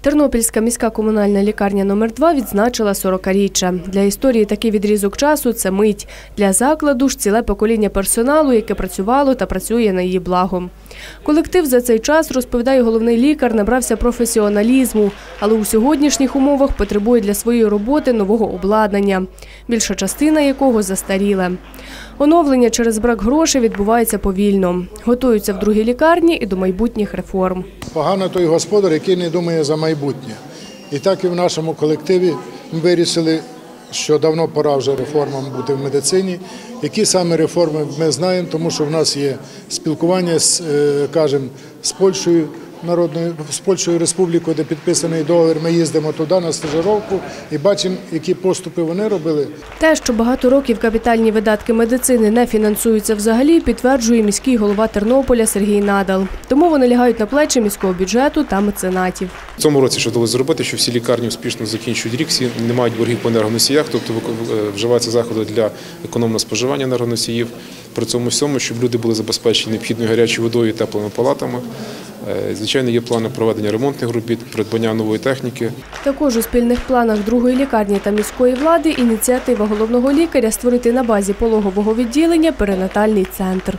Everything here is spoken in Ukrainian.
Тернопільська міська комунальна лікарня номер 2 відзначила 40-річчя. Для історії такий відрізок часу це мить. Для закладу ж ціле покоління персоналу, яке працювало та працює на її благо. Колектив за цей час, розповідає головний лікар, набрався професіоналізму, але у сьогоднішніх умовах потребує для своєї роботи нового обладнання, більша частина якого застаріле. Оновлення через брак грошей відбувається повільно. Готуються в другій лікарні і до майбутніх реформ. Погано той господар, який не думає за майбутнє. І так і в нашому колективі ми вирішили, що давно пора вже реформам бути в медицині. Які саме реформи ми знаємо, тому що в нас є спілкування з, е, кажемо, з Польщею. Народною з Польщею Республікою, де підписаний договір, ми їздимо туди на стажировку і бачимо, які поступи вони робили. Те, що багато років капітальні видатки медицини не фінансуються взагалі, підтверджує міський голова Тернополя Сергій Надал. Тому вони лягають на плечі міського бюджету та меценатів. В цьому році що вдалося зробити, що всі лікарні успішно закінчують рік, всі не мають боргів по енергоносіях, тобто е, вживаються заходи для економного споживання енергоносіїв. При цьому всьому, щоб люди були забезпечені необхідною гарячою водою і теплими палатами. Е, Звичайно, є плани проведення ремонтних робіт, придбання нової техніки. Також у спільних планах другої лікарні та міської влади ініціатива головного лікаря створити на базі пологового відділення перинатальний центр.